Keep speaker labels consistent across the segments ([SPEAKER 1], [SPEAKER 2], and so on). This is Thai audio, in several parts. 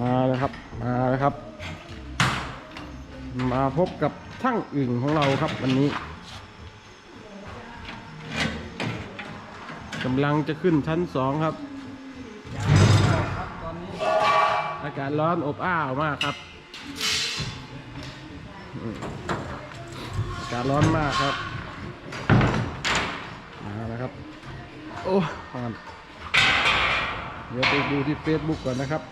[SPEAKER 1] มาแล้วครับ มาแล้วครับ มาพบกับช่างอึ่งของเราครับวันนี้กำลังจะขึ้นชั้นสองครับ อากาศร้อนอบอ้าวมากครับ อากาศร้อนมากครับ มาแล้วครับ โอ้ร้อนเดี๋ยวไปดูที่ Facebook ก่อนนะครับ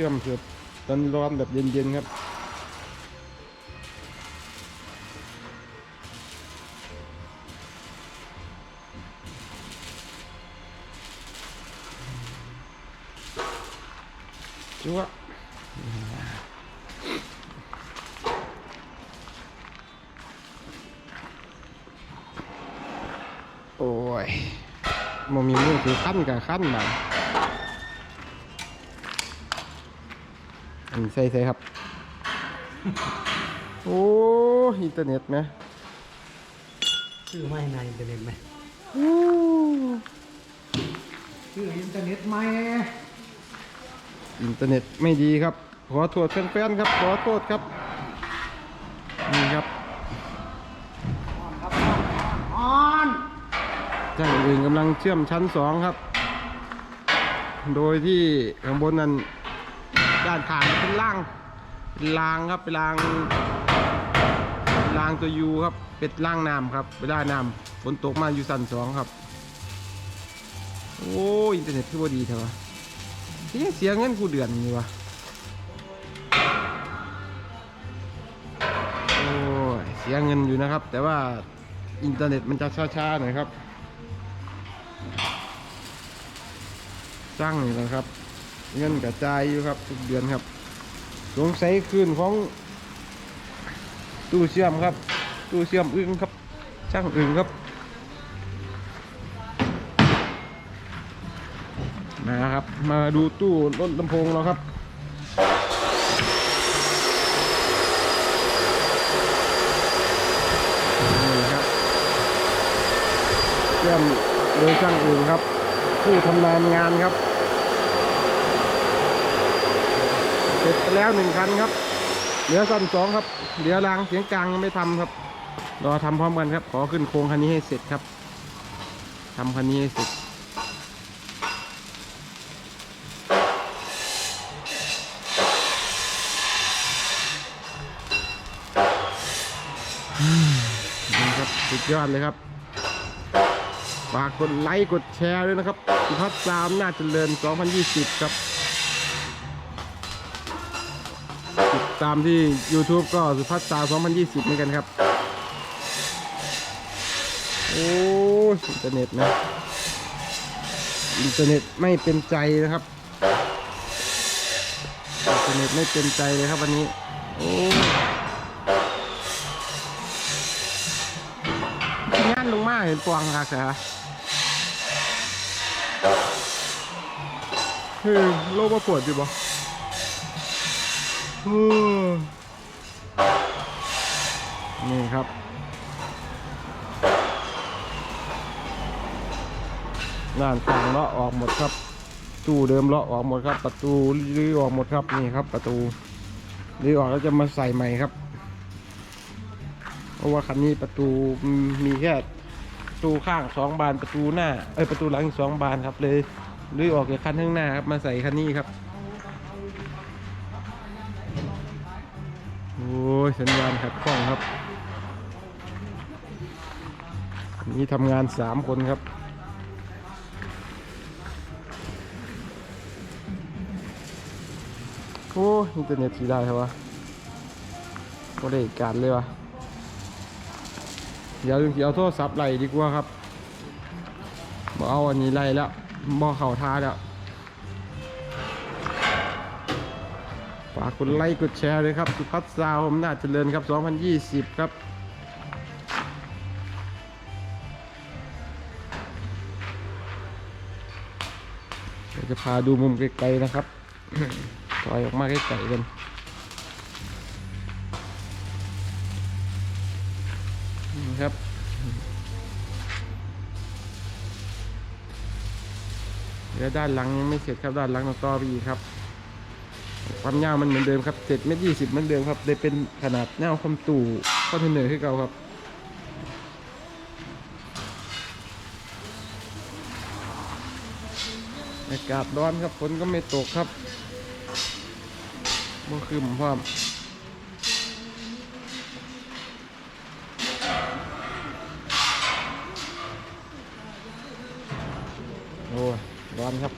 [SPEAKER 1] ชื่อมเสือบตอนร้อนแบบเย็นๆครับจั๊วโอ้ยมันมีมือถือขั้นกับขั้นมา นนี้ใส่ใส่ครับ โอ้อินเทอร์เน็ตไหม
[SPEAKER 2] ชื่อไม่ในอินเทอร์เน็ตไหม
[SPEAKER 1] โอ้
[SPEAKER 2] ชื่ออินเทอร์เน็ตไหม
[SPEAKER 1] อินเทอร์เน็ตไม่ดีครับ ขอโทษแฟนๆครับ ขอโทษครับ นี่ครับ
[SPEAKER 2] ออน
[SPEAKER 1] ช่างอื่นกำลังเชื่อมชั้นสองครับ โดยที่ข้างบนนั้น ด้านข้างเป็นล่างเป็นรางครับเป็นรางเป็นรางตัวยูครับเป็นล่างน้ำครับเวลาน้ำฝนตกมาอยู่สันสองครับ โอ้ยอินเทอร์เน็ตคือว่าดีเถอะวะเสียเสียเงินกูเดือนนี่วะโอ้ยเสียเงินอยู่นะครับ แต่ว่าอินเทอร์เน็ตมันจะช้าๆหน่อยครับสร้างนี่แหละครับ เงินกระจายอยู่ครับทุกเดือนครับ สงสัยคืนของตู้เชื่อมครับ ตู้เชื่อมอึ้งครับ ช่างอึ้งครับ มาครับ มาดูตู้รถลำโพงเราครับนี่ครับเชื่อมโดยช่างอึ้งครับ ผู้ทำนานงานครับ เสร็จไปแล้วหนึ่งคันครับ เหลือซ่อนสองครับ เหลือรางเสียงกลางยังไม่ทำครับ รอทำพร้อมกันครับ ขอขึ้นโครงคันนี้ให้เสร็จครับทำคันนี้ให้เสร็จนี่ครับสุดยอดเลยครับฝากกดไลค์กดแชร์ด้วยนะครับสุพัฒน์สามน่าจเจริญ 2020 ครับ ตามที่ YouTube ก็สุพัฒน์สา2020 เหมือนกันครับ โอ้อินเทอร์เน็ตนะ อินเทอร์เน็ตไม่เป็นใจนะครับ อินเทอร์เน็ตไม่เป็นใจเลยครับวันนี้ โอ้งานลงมาเห็นปวงครับเหรอเฮ้ยโลกมาปวดอยู่บ่ นี่ครับ งานฝั่งเลาะออกหมดครับตู้เดิมเลาะออกหมดครับ ประตูรื้อออกหมดครับนี่ครับ ประตูรื้อออกแล้วจะมาใส่ใหม่ครับ เพราะว่าคันนี้ประตูมีแค่ประตูข้างสองบานประตูหน้าเอ้ยประตูหลังสองบานครับเลยรื้อออกจากคันข้างหน้าครับมาใส่คันนี้ครับ โอ้ยสัญญาณขัดข้องครับนนี้ทำงานสามคนครับ โอ้ยอินเทอร์เน็ตสีได้ครับวะก็ได้การเลยวะเดี๋ยวเดี๋ยวโทรศัพท์ไล่ดีกว่าครับบอเอาอันนี้ไล่แล้วบอเข่าท่าแล้ว ฝากกดไลค์กดแชร์เลยครับ สุพัฒน์ซาวผมน่าจเจริญครับ 2020 ครับเดี๋ยวจะพาดูมุมไกลๆนะครับถอยออกมาใกล้ๆกันนะครับเดี๋ยวด้านหลังยังไม่เสร็จครับด้านหลังต้องต่อไปอีกครับ ความยาวมันเหมือนเดิมครับเจ็ดเมตรยี่สิบเหมือนเดิมครับได้เป็นขนาดแนวคอมตู่คอนเทนเนอร์ให้เก่าครับอากาศร้อนครับฝนก็ไม่ตกครับเมื่อคืนพร้อมโอ้ยร้อนครับ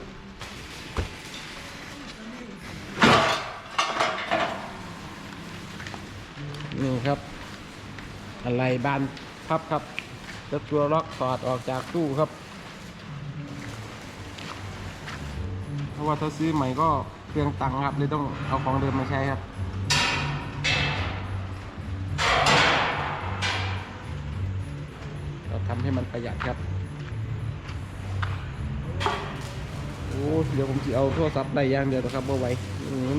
[SPEAKER 1] นี่ ครับ อะไรบานพับครับแล้วตัวล็อกถอดออกจากตู้ครับเพราะว่าถ้าซื้อใหม่ก็เปลืองตังค์ครับเลยต้องเอาของเดิมมาใช้ครับเราทำให้มันประหยัดครับ โอ้เดี๋ยวผมจะเอาโทรศัพท์ได้อย่างเดียวนะครับบ่ไหวอืม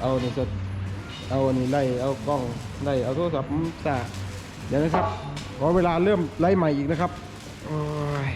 [SPEAKER 1] เอาในี่สด เอาอันนี้ไล่เอากล้องไล่เอาโทรศัพท์แต่เดี๋ยวนะครับขอเวลาเริ่มไล่ใหม่อีกนะครับโอ้ย